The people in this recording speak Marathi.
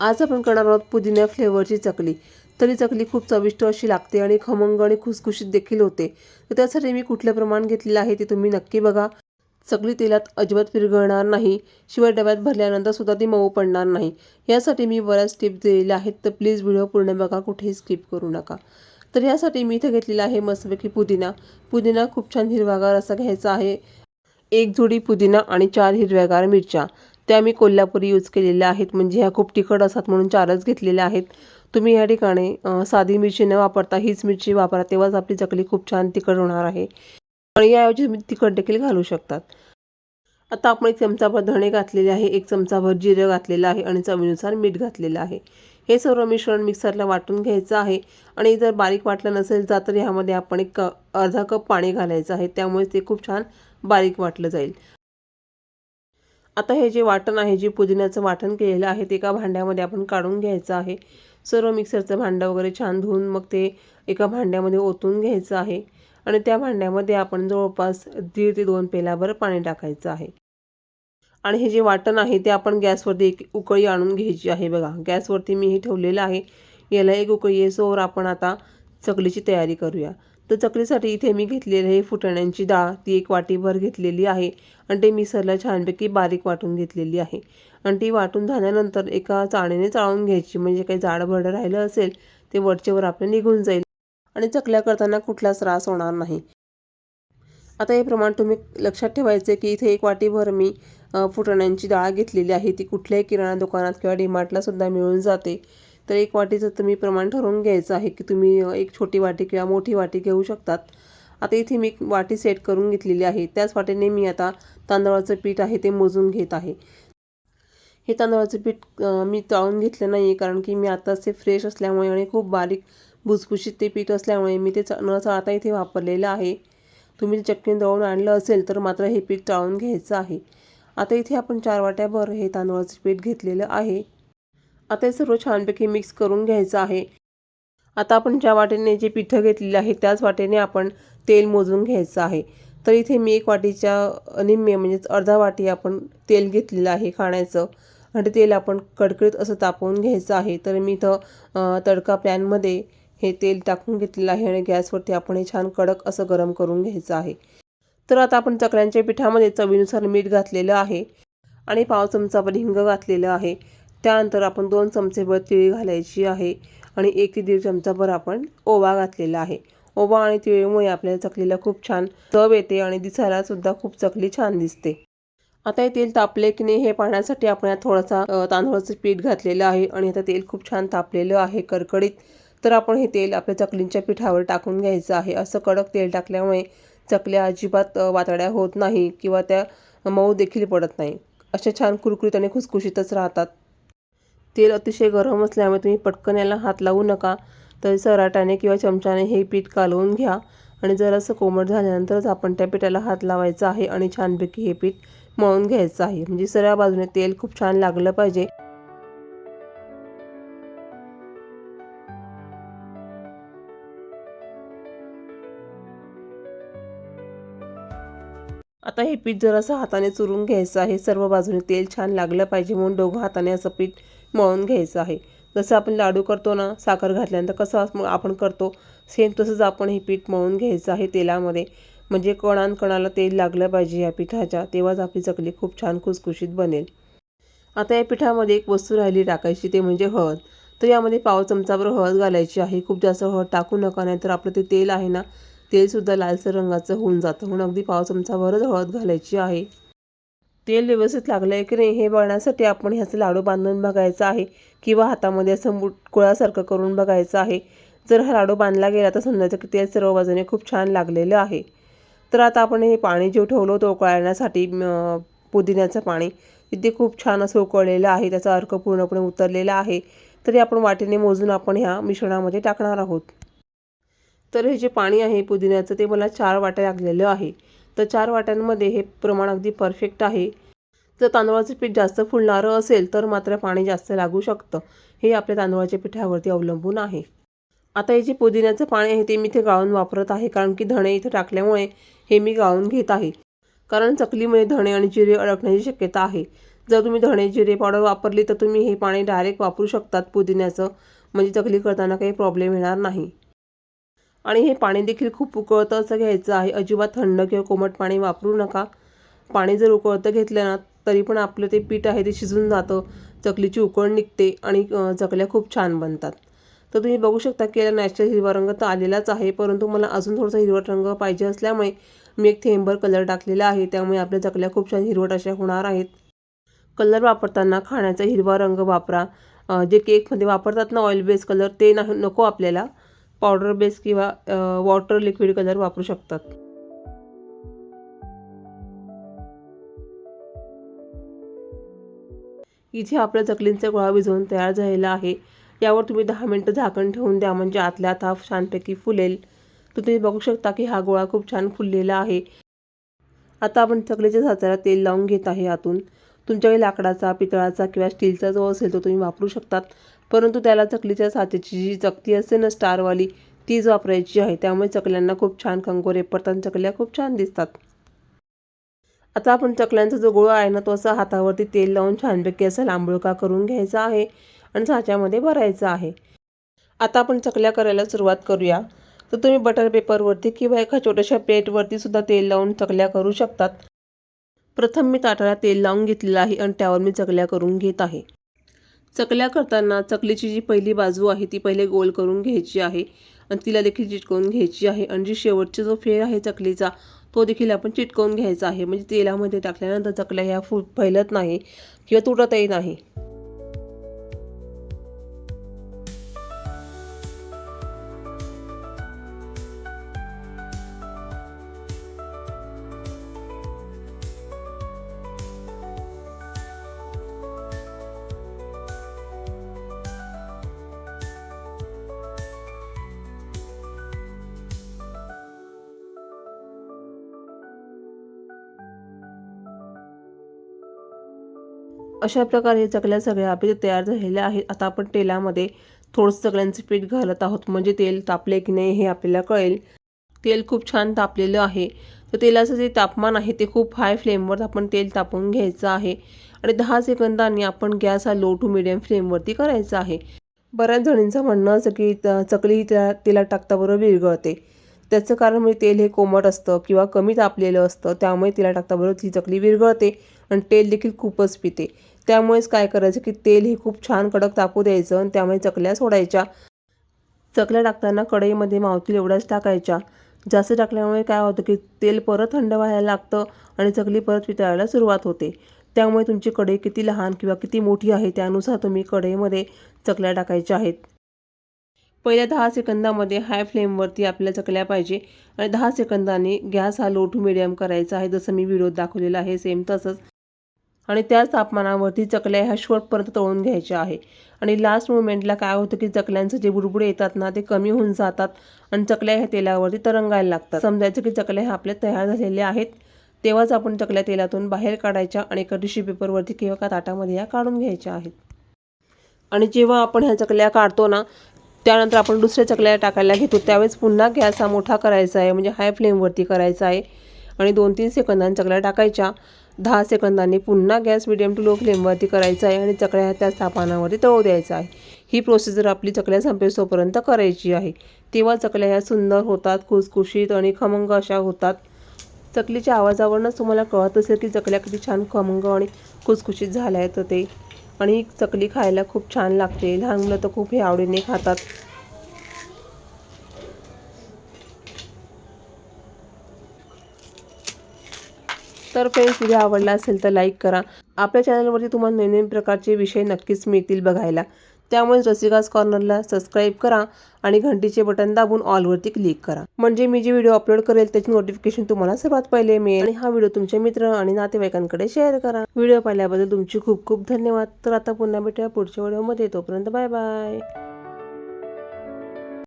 आज आपण करणार आहोत पुदिना फ्लेवरची चकली. तरी चकली खूप चविष्ट अशी लागते आणि खमंग आणि खुसखुशीत देखील होते. तर त्यासाठी मी कुठलं प्रमाण घेतलेलं आहे ते तुम्ही नक्की बघा. चकली तेलात अजिबात विरघळणार नाही. शिवाय डब्यात भरल्यानंतर सुद्धा ती मऊ पडणार नाही. यासाठी मी बऱ्याच टिप्स दिलेल्या आहेत. तर प्लीज व्हिडिओ पूर्ण बघा. कुठेही स्किप करू नका. तर यासाठी मी इथे घेतलेला आहे मस्तपैकी पुदिना. पुदिना खूप छान हिरवागार असा घ्यायचा आहे. एक जोडी पुदिना आणि चार हिरव्यागार मिरच्या. त्या मी कोल्हापुरी यूज केलेल्या आहेत. म्हणजे ह्या खूप तिखट असतात म्हणून चारच घेतलेल्या आहेत. तुम्ही या ठिकाणी साधी मिरची न वापरता हीच मिरची वापरा. तेव्हाच आपली चकली खूप छान तिखट होणार आहे. आणि याऐवजी तुम्ही तिखट देखील घालू शकतात. आता आपण एक चमचाभर धणे घातलेले आहे. एक चमचाभर जिरं घातलेलं आहे आणि चवीनुसार मीठ घातलेलं आहे. हे सर्व मिश्रण मिक्सरला वाटून घ्यायचं आहे. आणि जर बारीक वाटलं नसेल जा तर ह्यामध्ये आपण एक क अर्धा कप पाणी घालायचं आहे. त्यामुळे ते खूप छान बारीक वाटलं जाईल. आता हे जे वाटण आहे जे पुदिन्याचं वाटण केलेलं आहे ते एका भांड्यामध्ये आपण काढून घ्यायचं आहे. सर्व मिक्सरचं भांडं वगैरे छान धुवून मग ते एका भांड्यामध्ये ओतून घ्यायचं आहे आणि त्या भांड्यामध्ये आपण जवळपास दीड ते दोन पेलाभर पाणी टाकायचं आहे. आणि हे जे वाटण आहे ते आपण गॅसवरती एक उकळी आणून घ्यायची आहे बघा. गॅसवरती मी हे ठेवलेलं आहे. याला एक उकळी येसोवर आपण आता चकलीची तयारी करूया. तर चकलीसाठी इथे मी घेतलेली आहे फुटाण्यांची डाळ. ती एक वाटीभर घेतलेली आहे आणि ते मिसरला छानपैकी बारीक वाटून घेतलेली आहे. आणि ती वाटून झाल्यानंतर एका चाळणीने चाळून घ्यायची. म्हणजे काही जाड राहिलं असेल ते वरचेवर आपलं निघून जाईल. आणि चकल्या करताना कुठलाच त्रास होणार नाही. आता हे प्रमाण तुम्ही लक्षात ठेवायचे की इथे एक वाटीभर मी फुटाण्यांची डाळ घेतलेली आहे. ती कुठल्याही किराणा दुकानात किंवा डीमार्टला सुद्धा मिळून जाते. तर एक वाटीचं तुम्ही प्रमाण ठरवून घ्यायचं आहे की तुम्ही एक छोटी वाटी किंवा मोठी वाटी घेऊ शकतात. आता इथे मी वाटी सेट करून घेतलेली आहे. त्याच वाटीने मी आता तांदळाचं पीठ आहे ते मोजून घेत आहे. हे तांदळाचं पीठ मी तळून घेतलं नाही आहे कारण की मी आत्ताच ते फ्रेश असल्यामुळे आणि खूप बारीक भुसभुशीत ते पीठ असल्यामुळे मी ते न चाळता इथे वापरलेलं आहे. तुम्ही चक्कीने दळून आणलं असेल तर मात्र हे पीठ टाळून घ्यायचं आहे. आता इथे आपण चार वाट्याभर हे तांदळाचं पीठ घेतलेलं आहे. आता हे सर्व छानपैकी मिक्स करून घ्यायचं आहे. आता आपण ज्या वाटेने जे पिठं घेतलेलं आहे त्याच वाटेने आपण तेल मोजून घ्यायचं आहे. तर इथे मी एक वाटीच्या निम्मे म्हणजेच अर्धा वाटी आपण तेल घेतलेलं आहे खाण्याचं. आणि तेल आपण कडकडीत असं तापवून घ्यायचं आहे. तर मी इथं तडका पॅनमध्ये हे तेल टाकून घेतलेलं आहे आणि गॅसवरती आपण हे छान कडक असं गरम करून घ्यायचं आहे. तर आता आपण चकऱ्यांच्या पिठामध्ये चवीनुसार मीठ घातलेलं आहे. आणि पाव चमचाभर हिंग घातलेलं आहे. त्यानंतर आपण दोन चमचेभर तिळी घालायची आहे आणि एक ते दीड चमचाभर आपण ओवा घातलेला आहे. ओवा आणि तिळीमुळे आपल्याला चकलीला खूप छान चव येते आणि दिसायला सुद्धा खूप चकली छान दिसते. आता हे तेल तापले की नाही हे पाहण्यासाठी आपण थोडासा तांदळाचं तांदूळाचं पीठ घातलेलं आहे आणि आता तेल खूप छान तापलेलं आहे कडकडीत. तर आपण हे तेल आपल्या चकलींच्या पिठावर टाकून घ्यायचं आहे. असं कडक तेल टाकल्यामुळे चकल्या अजिबात वातड्या होत नाही किंवा त्या मऊ देखील पडत नाही. अशा छान कुरकुरीत आणि खुसखुशीतच राहतात. तेल अतिशय गरम असल्यामुळे तुम्ही पटकन याला हात लावू नका. तर सराटाने किंवा चमच्याने हे पीठ कालवून घ्या. आणि जरासं कोमट झाल्यानंतरच आपण त्या पिठाला हात लावायचा आहे आणि छानपैकी हे पीठ मळून घ्यायचं आहे. म्हणजे सर्व बाजूने तेल खूप छान लागलं पाहिजे. आता हे पीठ जरासं हाताने चुरून घ्यायचं आहे. सर्व बाजूने तेल छान लागलं पाहिजे म्हणून दोघं हाताने असं पीठ मळून घ्यायचं आहे. जसं आपण लाडू करतो ना साखर घातल्यानंतर कसं आपण करतो सेम तसंच आपण हे पीठ मळून घ्यायचं आहे तेलामध्ये. म्हणजे कणान कणाला तेल लागलं पाहिजे या पिठाच्या तेव्हाच आपली चकली खूप छान खुसखुशीत बनेल. आता या पिठामध्ये एक वस्तू राहिली टाकायची ते म्हणजे हळद. तर यामध्ये पाव चमचाभर हळद घालायची आहे. खूप जास्त हळद टाकू नका नाहीतर आपलं ते तेल आहे ना तेलसुद्धा लालसर रंगाचं होऊन जातं. म्हणून अगदी पाव चमचाभरच हळद घालायची आहे. तेल व्यवस्थित लागलं आहे की नाही हे बघण्यासाठी आपण ह्याचं लाडू बांधून बघायचं आहे किंवा हातामध्ये असं मुटकुळासारखं करून बघायचं आहे. जर हा लाडू बांधला गेला तर समजायचं की तेल सर्व बाजूने खूप छान लागलेलं आहे. तर आता आपण हे पाणी जे ठेवलं होतं उकळण्यासाठी पुदिन्याचं पाणी तिथे खूप छान असं उकळलेलं आहे. त्याचा अर्क पूर्णपणे उतरलेला आहे. तरी आपण वाटीने मोजून आपण ह्या मिश्रणामध्ये टाकणार आहोत. तर हे जे पाणी आहे पुदिन्याचं ते मला चार वाट्या लागलेलं आहे. तर चार वाट्यांमध्ये हे प्रमाण अगदी परफेक्ट आहे. जर तांदळाचं पीठ जास्त फुलणारं असेल तर मात्र पाणी जास्त लागू शकतं. हे आपल्या तांदळाच्या पिठावरती अवलंबून आहे. आता हे जे पुदिन्याचं पाणी आहे ते मी इथे गाळून वापरत आहे कारण की धणे इथे टाकल्यामुळे हे मी गाळून घेत आहे. कारण चकलीमध्ये धणे आणि जिरे अडकण्याची शक्यता आहे. जर तुम्ही धणे जिरे पावडर वापरली तर तुम्ही हे पाणी डायरेक्ट वापरू शकतात पुदिन्याचं. म्हणजे चकली करताना काही प्रॉब्लेम येणार नाही. आणि हे पाणी देखील खूप उकळतं असं घ्यायचं आहे. अजिबात थंड किंवा कोमट पाणी वापरू नका. पाणी जर उकळतं घेतलं ना तरी पण आपलं ते पीठ आहे ते शिजून जातं. चकलीची उकळ निघते आणि चकल्या खूप छान बनतात. तर तुम्ही बघू शकता की याला नॅचरल हिरवा रंग तर आलेलाच आहे परंतु मला अजून थोडासा हिरवट रंग पाहिजे असल्यामुळे मी एक थेंबर कलर टाकलेला आहे. त्यामुळे आपल्या चकल्या खूप छान हिरवट अशा होणार आहेत. कलर वापरताना खाण्याचा हिरवा रंग वापरा. जे केकमध्ये वापरतात ना ऑइल बेस कलर ते नाही नको आपल्याला. पावडर बेस किंवा वॉटर लिक्विड कलर वापरू शकतात. इथे आपल्या चकलींचा गोळा भिजवून तयार झालेला आहे. यावर तुम्ही दहा मिनटं झाकण ठेवून द्या म्हणजे आतल्या आता छानपैकी फुलेल. तर तुम्ही बघू शकता की हा गोळा खूप छान फुललेला आहे. आता आपण चकलीच्या साचाला तेल लावून घेत आहे आतून. तुमच्याकडे लाकडाचा पितळाचा किंवा स्टीलचा जो असेल तो तुम्ही वापरू शकतात. परंतु त्याला चकलीच्या साचेची जी चकती असते ना स्टारवाली तीच वापरायची आहे. त्यामुळे चकल्यांना खूप छान कंगोरे पडतात चकल्या खूप छान दिसतात. आता आपण चकल्यांचा जो गोळा आहे ना तो असा हातावरती तेल लावून छानपैकी असा लांबुळका करून घ्यायचा आहे आणि साच्यामध्ये भरायचा आहे. आता आपण चकल्या करायला सुरुवात करूया. तर तुम्ही बटर पेपरवरती किंवा एका छोट्याशा प्लेटवरती सुद्धा तेल लावून चकल्या करू शकतात. प्रथम मी ताटाला तेल लावून घेतलेलं आहे आणि त्यावर मी चकल्या करून घेत आहे. चकल्या करताना चकलीची जी पहिली बाजू आहे ती पहिले गोल करून घ्यायची आहे आणि तिला देखील चिटकवून घ्यायची आहे आणि जी शेवटचा जो फेर आहे चकलीचा तो देखील आपण चिटकवून घ्यायचा आहे. म्हणजे तेलामध्ये टाकल्यानंतर चकल्या ह्या फु फैलत नाही किंवा तुटतही नाही. अशा प्रकारे चकल्या सगळ्या आपल्या तयार झालेल्या आहेत. आता आपण तेलामध्ये थोडंसं चकल्यांचं पीठ घालत आहोत. म्हणजे तेल तापले की नाही हे आपल्याला कळेल. तेल खूप छान तापलेलं आहे. तर तेलाचं जे तापमान आहे ते खूप हाय फ्लेमवर आपण तेल तापवून घ्यायचं आहे. आणि दहा सेकंदांनी आपण गॅस हा लो टू मिडियम फ्लेमवरती करायचा आहे. बऱ्याच जणींचं म्हणणं असं की चकली त्या तेलात टाकताबरोबर विरघळते. त्याचं कारण म्हणजे तेल हे कोमट असतं किंवा कमी तापलेलं असतं त्यामुळे तिला टाकताबरोबर ती चकली विरघळते आणि तेल देखील खूपच पिते. त्यामुळेच काय करायचं की तेल हे खूप छान कडक तापू द्यायचं आणि त्यामुळे चकल्या सोडायच्या. चकल्या टाकताना कढईमध्ये मावतील एवढ्याच टाकायच्या. जास्त टाकल्यामुळे काय होतं की तेल परत थंड व्हायला लागतं आणि चकली परत पितळायला सुरुवात होते. त्यामुळे तुमची कढई किती लहान किंवा किती मोठी आहे त्यानुसार तुम्ही कढईमध्ये चकल्या टाकायच्या आहेत. पहिल्या दहा सेकंदामध्ये हाय फ्लेमवरती आपल्या चकल्या पाहिजे. आणि दहा सेकंदाने गॅस हा लो टू मिडियम करायचा आहे. जसं मी व्हिडिओत दाखवलेला आहे सेम तसंच. आणि त्याच तापमानावरती चकल्या ह्या शेवटपर्यंत तळून घ्यायच्या आहे. आणि लास्ट मुमेंटला काय होतं की चकल्यांचं जे बुडबुडे येतात ना ते कमी होऊन जातात आणि चकल्या ह्या तेलावरती तरंगायला लागतात. समजायचं की चकल्या ह्या आपल्या तयार झालेल्या आहेत. तेव्हाच आपण चकल्या तेलातून बाहेर काढायच्या आणि एका टिश्यू पेपरवरती किंवा का ताटामध्ये ह्या काढून घ्यायच्या आहेत. आणि जेव्हा आपण ह्या चकल्या काढतो ना त्यानंतर आपण दुसऱ्या चकल्या टाकायला घेतो. त्यावेळेस पुन्हा गॅस हा मोठा करायचा आहे म्हणजे हाय फ्लेमवरती करायचा आहे. आणि दोन तीन सेकंदांनी चकल्या टाकायच्या. दहा सेकंदांनी पुन्हा गॅस मिडियम टू लो फ्लेमवरती करायचा आहे आणि चकल्या ह्या त्या तापमानावरती तळू द्यायचा आहे. ही प्रोसिजर आपली चकल्या संपेसोपर्यंत करायची आहे. तेव्हा चकल्या ह्या सुंदर होतात खुसखुशीत आणि खमंग अशा होतात. चकलीच्या आवाजावरूनच तुम्हाला कळत असेल की चकल्या किती छान खमंग आणि खुसखुशीत झाल्या आहेत ते. आणि चकली खायला खूप छान लागते. लहान मुलं तर खूप हे आवडीने खातात. तर फ्रेंड्स व्हिडिओ आवडला असेल तर लाईक करा. आपल्या चॅनलवरती तुम्हाला नवीन नवीन प्रकारचे विषय नक्कीच मिळतील बघायला. त्यामुळे रसिकास कॉर्नरला सबस्क्राईब करा आणि घंटीचे बटन दाबून ऑलवरती क्लिक करा. म्हणजे मी जे व्हिडिओ अपलोड करेल त्याची नोटिफिकेशन तुम्हाला सर्वात पहिले मिळेल. आणि हा व्हिडिओ तुमचे मित्र आणि नातेवाईकांकडे शेअर करा. व्हिडिओ पाहिल्याबद्दल तुमची खूप खूप धन्यवाद. तर आता पुन्हा भेटूया पुढच्या व्हिडिओमध्ये तोपर्यंत बाय बाय